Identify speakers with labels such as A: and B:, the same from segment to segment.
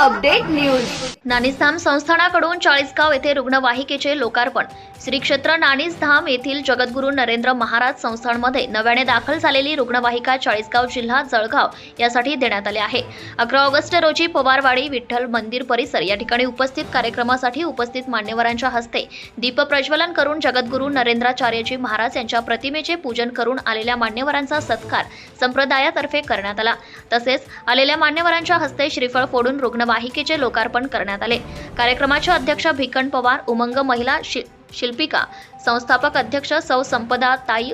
A: Update news.
B: नाणीसधाम संस्थानाकडून चाळीसगाव येथे रुग्णवाहिकेचे लोकार्पण. श्री क्षेत्र नाणीसधाम येथील जगद्गुरू नरेंद्र महाराज संस्थानमध्ये नव्याने दाखल झालेली रुग्णवाहिका चाळीसगाव जिल्हा जळगाव यासाठी देण्यात आले आहे. अकरा ऑगस्ट रोजी पवारवाडी विठ्ठल मंदिर परिसर या ठिकाणी उपस्थित कार्यक्रमासाठी उपस्थित मान्यवरांच्या हस्ते दीप प्रज्वलन करून जगद्गुरू नरेंद्राचार्यजी महाराज यांच्या प्रतिमेचे पूजन करून आलेल्या मान्यवरांचा सत्कार संप्रदायातर्फे करण्यात आला. तसेच आलेल्या मान्यवरांच्या हस्ते श्रीफळ फोडून वाहिकेचे लोकार्पण करण्यात आले. कार्यक्रमाचे अध्यक्ष भिकण पवार उमंग महिला शि शिल्पिका संस्थापक अध्यक्ष सौ संपदा ताई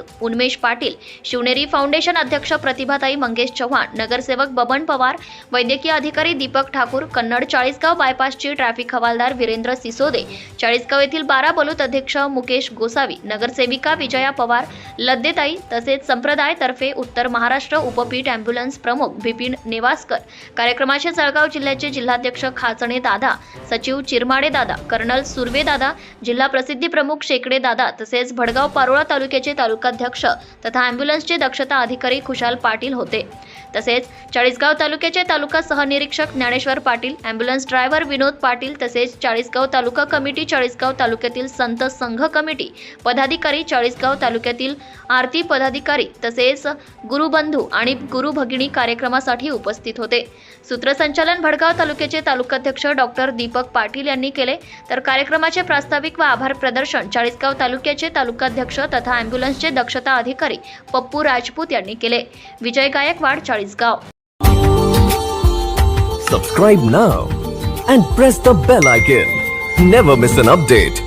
B: पाटील शिवनेरी फाउंडेशन अध्यक्ष प्रतिभाताई मंगेश चव्हाण नगरसेवक बबन पवार वैद्यकीय अधिकारी दीपक ठाकूर कन्नड चाळीसगाव बायपासचे ट्रॅफिक हवालदार वीरेंद्र सिसोदे चाळीसगाव येथील बारा बलूत अध्यक्ष मुकेश गोसावी नगरसेविका विजया पवार लद्देताई तसेच संप्रदायतर्फे उत्तर महाराष्ट्र उपपीठ अँब्युलन्स प्रमुख बिपिन नेवासकर कार्यक्रमाचे जळगाव जिल्ह्याचे जिल्हाध्यक्ष खाचणे दादा सचिव चिरमाडे दादा कर्नल सुर्वे दादा जिल्हा प्रसिद्धी प्रमुख शेकडे दादा तसेच भडगाव पारोळा तालुक्याचे तालुकाध्यक्ष तथा अँब्युलन्सचे दक्षता अधिकारी खुशाल पाटील होते. तसेच चाळीसगाव तालुक्याचे तालुका सहनिरीक्षक ज्ञानेश्वर पाटील अँब्युलन्स ड्रायव्हर विनोद पाटील तसेच चाळीसगाव तालुका कमिटी चाळीसगाव तालुक्यातील संत संघ कमिटी पदाधिकारी चाळीसगाव तालुक्यातील आरती पदाधिकारी तसेच गुरुबंधू आणि गुरुभगिनी कार्यक्रमासाठी उपस्थित होते. सूत्रसंचालन भडगाव तालुक्याचे तालुकाध्यक्ष डॉक्टर दीपक पाटील यांनी केले. तर कार्यक्रमाचे प्रास्ताविक व आभार प्रदर्शन चाळीसगाव तालुक्याचे तालुकाध्यक्ष तथा अँब्युलन्सचे दक्षता अधिकारी पप्पू राजपूत यांनी केले. Vijay Gaikwad Chalisgaon.
C: Subscribe now and press the bell icon never miss an update